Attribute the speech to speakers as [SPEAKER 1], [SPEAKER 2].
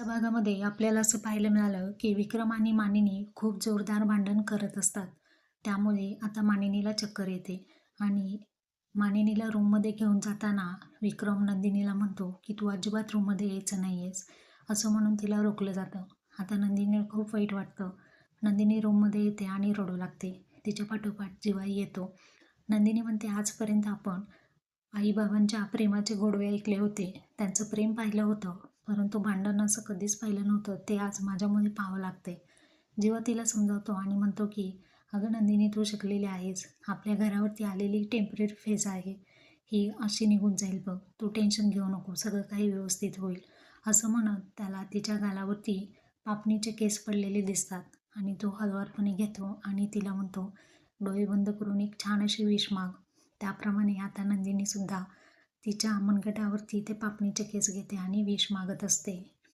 [SPEAKER 1] त्या भागामध्ये आपल्याला असं पाहायला मिळालं की विक्रम आणि मानिनी खूप जोरदार भांडण करत असतात. त्यामुळे आता मानिनीला चक्कर येते आणि मानिनीला रूममध्ये घेऊन जाताना विक्रम नंदिनीला म्हणतो की तू अजिबात रूममध्ये यायचं नाही आहेस असं म्हणून तिला रोखलं जातं. आता नंदिनीला खूप वाईट वाटतं. नंदिनी रूममध्ये येते आणि रडू लागते. तिच्या पाठोपाठ जिवाई येतो. नंदिनी म्हणते आजपर्यंत आपण आईबाबांच्या प्रेमाचे गोडवे ऐकले होते. त्यांचं प्रेम पाहिलं होतं. परंतु भांडण असं कधीच पाहिलं नव्हतं. ते आज माझ्यामध्ये पाहावं लागते जेव्हा तिला समजावतो आणि म्हणतो की अगं नंदिनी तू शिकलेली आहेस. आपल्या घरावरती आलेली टेंपररी फेज आहे. ही अशी निघून जाईल बघ. तू टेन्शन घेऊ नको. सगळं काही व्यवस्थित होईल. असं म्हणत त्याला तिच्या गालावरती पापणीचे केस पडलेले दिसतात आणि तो हळुवारपणे घेतो आणि तिला म्हणतो डोळे बंद करून एक छान अशी विष माग. त्याप्रमाणे आता नंदिनीसुद्धा तिच्या मनगटावरती ते पापणीचे केस घेते आणि विष मागत असते.